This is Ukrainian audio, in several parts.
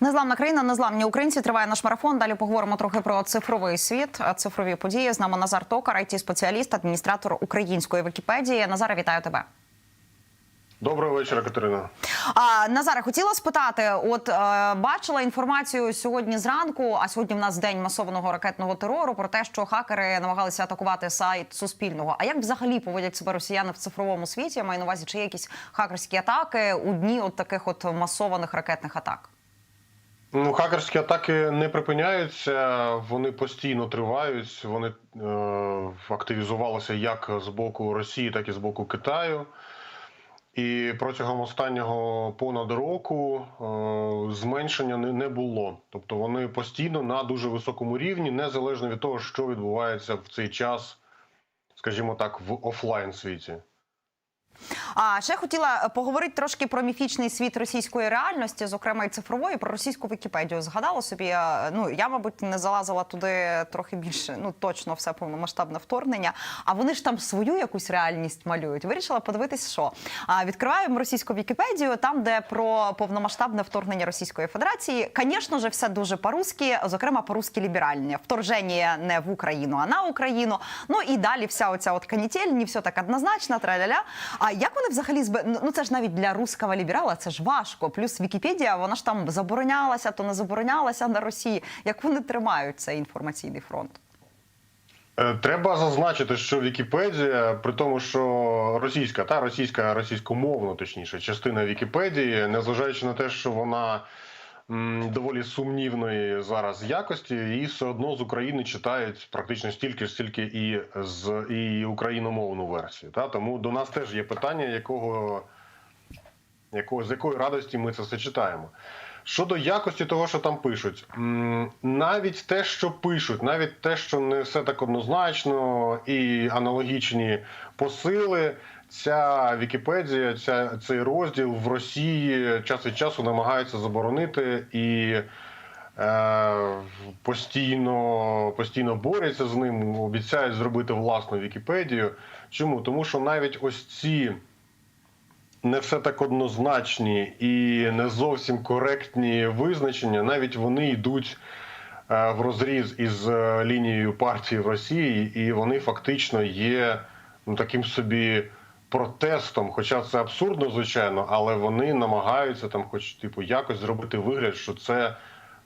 Незламна країна, незламні українці. Триває наш марафон. Далі поговоримо трохи про цифровий світ, цифрові події. З нами Назар Токар, it спеціаліст, адміністратор української Вікіпедії. Назаре, вітаю тебе. Доброго вечора, Катерина. А, Назаре, хотіла спитати: от е, бачила інформацію сьогодні зранку, а сьогодні в нас день масованого ракетного терору про те, що хакери намагалися атакувати сайт Суспільного. А як взагалі поводять себе росіяни в цифровому світі? Я маю на увазі, чи є якісь хакерські атаки у дні от таких от масованих ракетних атак? Ну, хакерські атаки не припиняються, вони постійно тривають. Вони е, активізувалися як з боку Росії, так і з боку Китаю. І протягом останнього понад року е, зменшення не, не було. Тобто вони постійно на дуже високому рівні, незалежно від того, що відбувається в цей час, скажімо так, в офлайн світі. А ще хотіла поговорити трошки про міфічний світ російської реальності, зокрема і цифрової, про російську Вікіпедію. Згадала собі, е, ну я, мабуть, не залазила туди трохи більше, ну точно все повномасштабне вторгнення. А вони ж там свою якусь реальність малюють. Вирішила подивитись, що відкриваємо російську Вікіпедію, там, де про повномасштабне вторгнення Російської Федерації, звісно ж, все дуже по-русски, зокрема по-русски ліберальне. Вторження не в Україну, а на Україну. Ну і далі вся оця от канітель, не все так однозначно, траля-ля. А як вони взагалі зб... ну це ж навіть для руского ліберала це ж важко. Плюс Вікіпедія, вона ж там заборонялася, то не заборонялася на Росії. Як вони тримають цей інформаційний фронт? Е, Треба зазначити, що Вікіпедія, при тому, що російська та російська російськомовна, точніше, частина Вікіпедії, незважаючи на те, що вона доволі сумнівної зараз якості, її все одно з України читають практично стільки ж, стільки і з і україномовну версію. Та тому до нас теж є питання, якого, якого з якої радості ми це все читаємо. Щодо якості того, що там пишуть, навіть те, що пишуть, навіть те, що не все так однозначно, і аналогічні посили, ця Вікіпедія, ця, цей розділ в Росії час від часу намагаються заборонити і е, постійно, постійно борються з ним, обіцяють зробити власну Вікіпедію. Чому? Тому що навіть ось ці не все так однозначні і не зовсім коректні визначення, навіть вони йдуть е, в розріз із е, лінією партії в Росії, і вони фактично є ну, таким собі протестом. Хоча це абсурдно, звичайно, але вони намагаються там, хоч типу, якось зробити вигляд, що це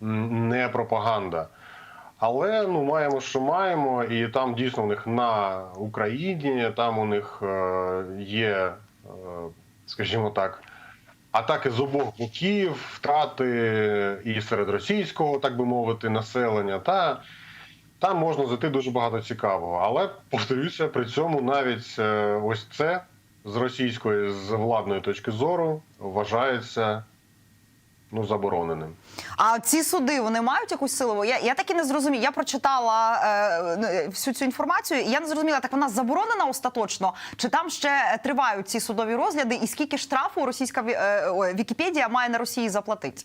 не пропаганда. Але ну маємо, що маємо, і там дійсно у них на Україні, там у них е, є, е, скажімо так, атаки з обох боків, втрати і серед російського, так би мовити, населення. Та там можна зайти дуже багато цікавого. Але повторюся, при цьому навіть е, ось це з російської, з владної точки зору вважається ну забороненим. А ці суди вони мають якусь силу? Я, я так і не зрозуміла. Я прочитала е, ну, всю цю інформацію, і я не зрозуміла, так вона заборонена остаточно, чи там ще тривають ці судові розгляди, і скільки штрафу російська е, Вікіпедія має на Росії заплатити?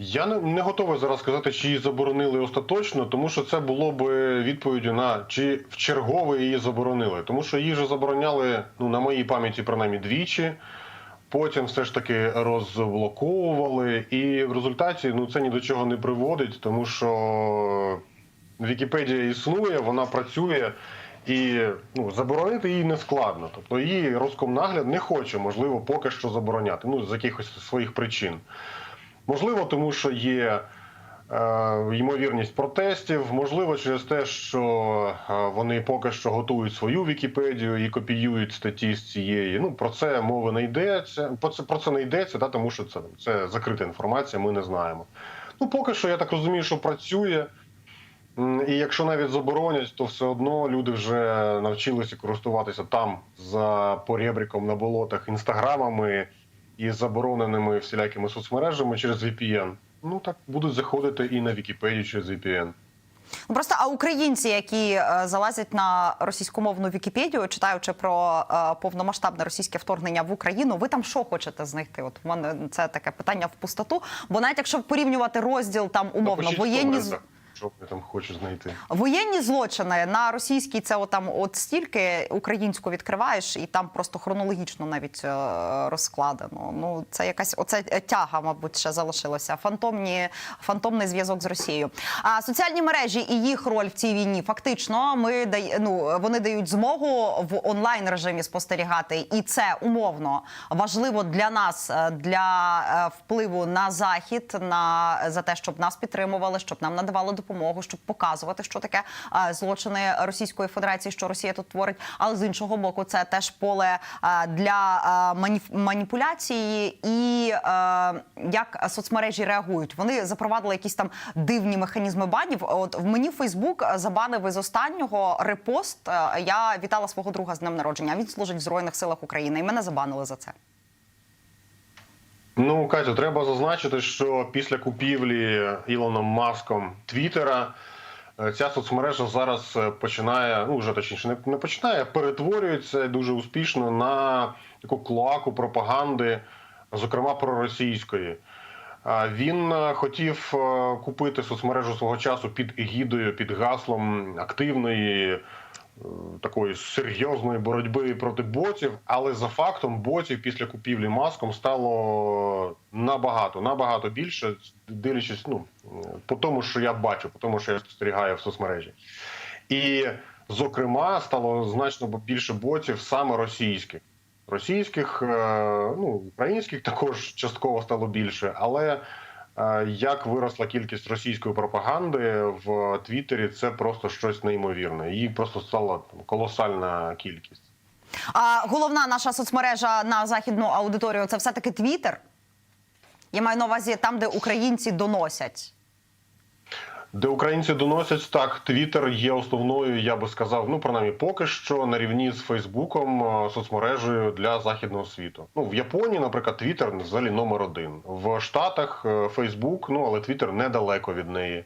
Я не, готовий зараз сказати, чи її заборонили остаточно, тому що це було б відповіддю на чи в чергове її заборонили. Тому що її вже забороняли, ну на моїй пам'яті, принаймні двічі. Потім все ж таки розблоковували, і в результаті ну це ні до чого не приводить, тому що Вікіпедія існує, вона працює. І ну, заборонити її не складно. Тобто її Роскомнагляд не хоче, можливо, поки що забороняти. Ну, з якихось своїх причин. Можливо, тому що є е, ймовірність протестів, можливо, через те, що е, вони поки що готують свою Вікіпедію і копіюють статті з цієї. Ну про це мови не йдеться. Про це про це не йдеться, да, тому що це, це закрита інформація, ми не знаємо. Ну, поки що, я так розумію, що працює. І якщо навіть заборонять, то все одно люди вже навчилися користуватися там за поребриком на болотах інстаграмами і забороненими всілякими соцмережами через VPN. Ну так будуть заходити і на Вікіпедію через VPN. Ну просто а українці, які е, залазять на російськомовну Вікіпедію, читаючи про е, повномасштабне російське вторгнення в Україну, ви там що хочете знайти? От в мене це таке питання в пустоту. Бо навіть якщо порівнювати розділ там умовно воєнні з-. Що вони там хочуть знайти. Воєнні злочини на російській це отам от стільки українську відкриваєш, і там просто хронологічно навіть е, розкладено. Ну це якась оце тяга, мабуть, ще залишилося. Фантомні фантомний зв'язок з Росією. А соціальні мережі і їх роль в цій війні фактично ми дай, ну, вони дають змогу в онлайн режимі спостерігати, і це умовно важливо для нас, е, для е, впливу на захід, на за те, щоб нас підтримували, щоб нам надавали допомогу, щоб показувати, що таке е, злочини Російської Федерації, що Росія тут творить. Але з іншого боку, це теж поле е, для е, маніпуляції і як соцмережі реагують. Вони запровадили якісь там дивні механізми банів. От в мені Фейсбук забанив із останнього репост. Я вітала свого друга з днем народження. Він служить в Збройних силах України, і мене забанили за це. Ну, Катю, треба зазначити, що після купівлі Ілоном Маском Твіттера е, ця соцмережа зараз е, починає, ну вже точніше, не, не починає, перетворюється дуже успішно на таку клоаку пропаганди, зокрема проросійської. Він е, хотів купити соцмережу свого часу під егідою, під гаслом активної такої серйозної боротьби проти ботів, але за фактом ботів після купівлі маском стало набагато, набагато більше, дивлячись, ну по тому, що я бачу, по тому, що я спостерігаю в соцмережі. І, зокрема, стало значно більше ботів саме російських. Російських, е, ну українських також частково стало більше, але е, як виросла кількість російської пропаганди в Твіттері, це просто щось неймовірне. Її просто стала колосальна кількість. А головна наша соцмережа на західну аудиторію це все таки Твіттер. Я маю на увазі там, де українці доносять. Де українці доносять так, Твіттер є основною, я би сказав, ну принаймні поки що на рівні з Фейсбуком е, соцмережею для західного світу. Ну в Японії, наприклад, Твіттер взагалі номер один. В Штатах е, Фейсбук, ну але Твіттер недалеко від неї.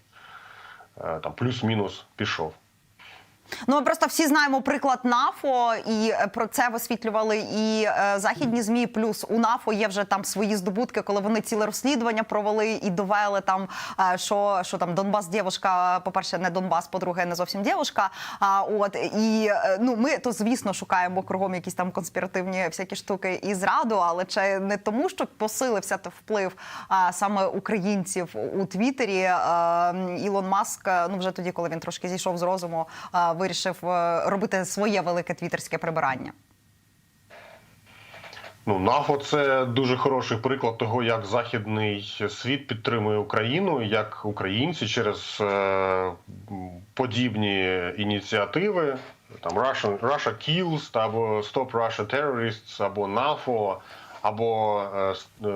Е, Там плюс-мінус пішов. Ну, ми просто всі знаємо приклад НАФО, і е, про це висвітлювали і е, західні змі. Плюс у НАФО є вже там свої здобутки, коли вони ціле розслідування провели і довели там, е, що, що там Донбас дівушка, по-перше, не Донбас, по-друге, не зовсім дівушка. А от і ну ми то звісно шукаємо кругом якісь там конспіративні всякі штуки і зраду, але чи не тому, що посилився вплив а, саме українців у Твіттері. е, Ілон Маск, ну вже тоді, коли він трошки зійшов з розуму, вирішив е, робити своє велике твіттерське прибирання. Ну, НАФО це дуже хороший приклад того, як західний світ підтримує Україну, як українці через е, подібні ініціативи, там Russia, Russia Kills, або Stop Russia Terrorists, або НАФО, або е, е,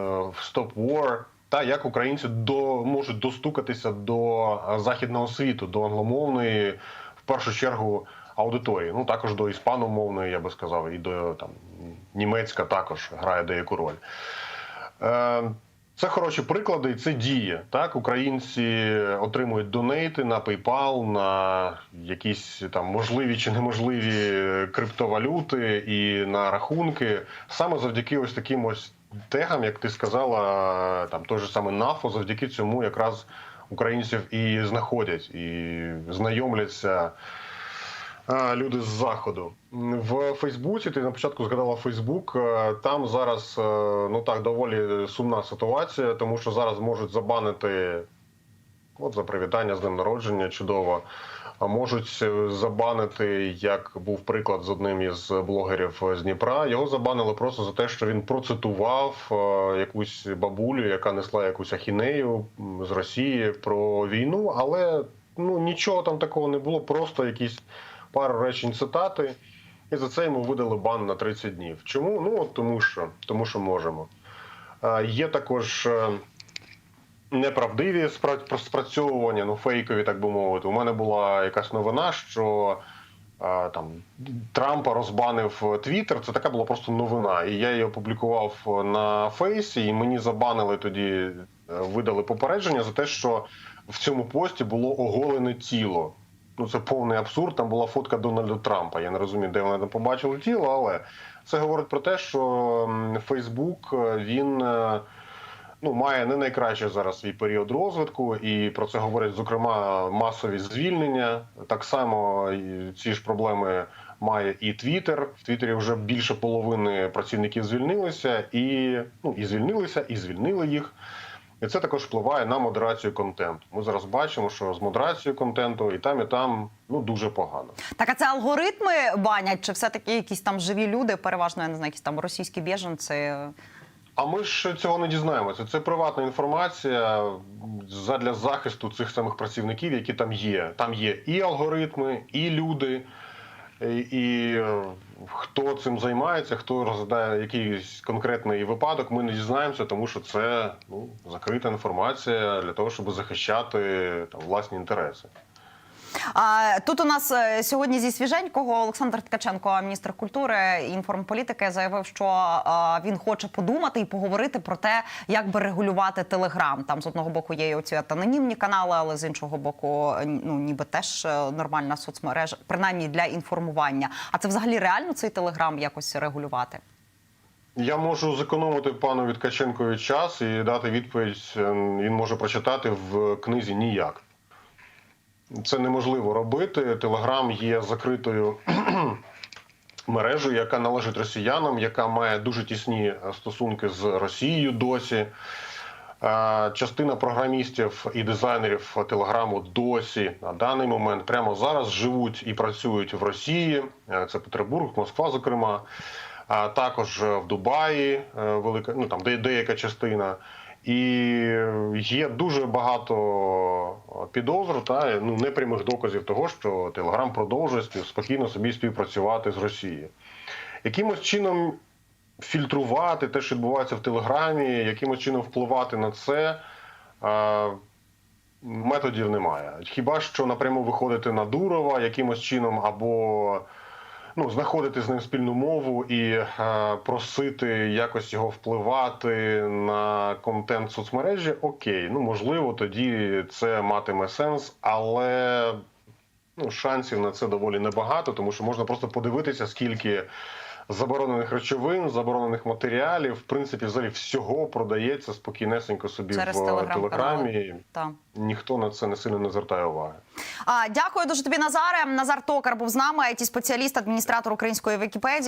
Stop War. Та як українці до можуть достукатися до е, західного світу, до англомовної, першу чергу, аудиторії. Ну також до іспаномовної, я би сказав, і до там німецька також грає деяку роль. Е, Це хороші приклади, і це діє. Так, українці отримують донейти на PayPal, на якісь там можливі чи неможливі криптовалюти і на рахунки. Саме завдяки ось таким ось тегам, як ти сказала, там той же саме НАФО, завдяки цьому якраз українців і знаходять, і знайомляться. Люди з заходу в Фейсбуці. Ти на початку згадала Фейсбук. е, Там зараз е, ну так доволі сумна ситуація, тому що зараз можуть забанити от за привітання з днем народження. Чудово. Можуть е, забанити, як був приклад з одним із блогерів з Дніпра. Його забанили просто за те, що він процитував е, якусь бабулю, яка несла якусь ахінею з Росії про війну, але ну нічого там такого не було, просто якісь пару речень цитати, і за це йому видали бан на 30 днів. Чому? Ну от тому що тому що можемо. Е, Є також неправдиві спрацьовування, ну фейкові, так би мовити. У мене була якась новина, що е, там Трампа розбанив Твіттер. Це така була просто новина. І я її опублікував на Фейсі, і мені забанили тоді, е, видали попередження за те, що в цьому пості було оголене тіло. Ну, це повний абсурд. Там була фотка Дональда Трампа. Я не розумію, де вони там побачили тіло, але це говорить про те, що Фейсбук е, він. Ну має не найкраще зараз свій період розвитку, і про це говорять зокрема масові звільнення. Так само ці ж проблеми має і Твіттер. В Твіттері вже більше половини працівників звільнилися, і ну і звільнилися, і звільнили їх. І це також впливає на модерацію контенту. Ми зараз бачимо, що з модерацією контенту і там, і там ну дуже погано. Так, а це алгоритми банять, чи все-таки якісь там живі люди, переважно, я не знаю, якісь там російські біженці? А ми ж цього не дізнаємося. Це приватна інформація задля захисту цих самих працівників, які там є. Там є і алгоритми, і люди, і, і е, хто цим займається, хто розглядає якийсь конкретний випадок, ми не дізнаємося, тому що це ну, закрита інформація для того, щоб захищати там власні інтереси. А тут у нас е, сьогодні зі свіженького Олександр Ткаченко, міністр культури і інформполітики, заявив, що е, він хоче подумати і поговорити про те, як би регулювати телеграм. Там з одного боку є оці анонімні канали, але з іншого боку, ну ніби теж е, нормальна соцмережа, принаймні для інформування. А це взагалі реально цей телеграм якось регулювати? Я можу зекономити пану Віткаченкові час і дати відповідь. Він може прочитати в книзі ніяк. Це неможливо робити. Телеграм є закритою мережею, яка належить росіянам, яка має дуже тісні е, стосунки з Росією досі. Е, Частина програмістів і дизайнерів Телеграму досі на даний момент прямо зараз живуть і працюють в Росії. Е, Це Петербург, Москва, зокрема, а також в Дубаї, велика, ну там де- деяка частина. І є дуже багато підозр та ну непрямих доказів того, що Телеграм продовжує спокійно собі співпрацювати з Росією. Якимось чином фільтрувати те, що відбувається в Телеграмі, якимось чином впливати на це. е, Методів немає. Хіба що напряму виходити на Дурова якимось чином, або ну, знаходити з ним спільну мову і е, просити якось його впливати на контент соцмережі, окей, ну можливо, тоді це матиме сенс, але ну, шансів на це доволі небагато, тому що можна просто подивитися, скільки заборонених речовин, заборонених матеріалів, в принципі, взагалі всього продається спокійнесенько собі Через в телеграмі. Так. Ніхто на це не сильно не звертає уваги. А, дякую дуже тобі, Назаре. Назар Токар був з нами, it спеціаліст, адміністратор української Вікіпедії.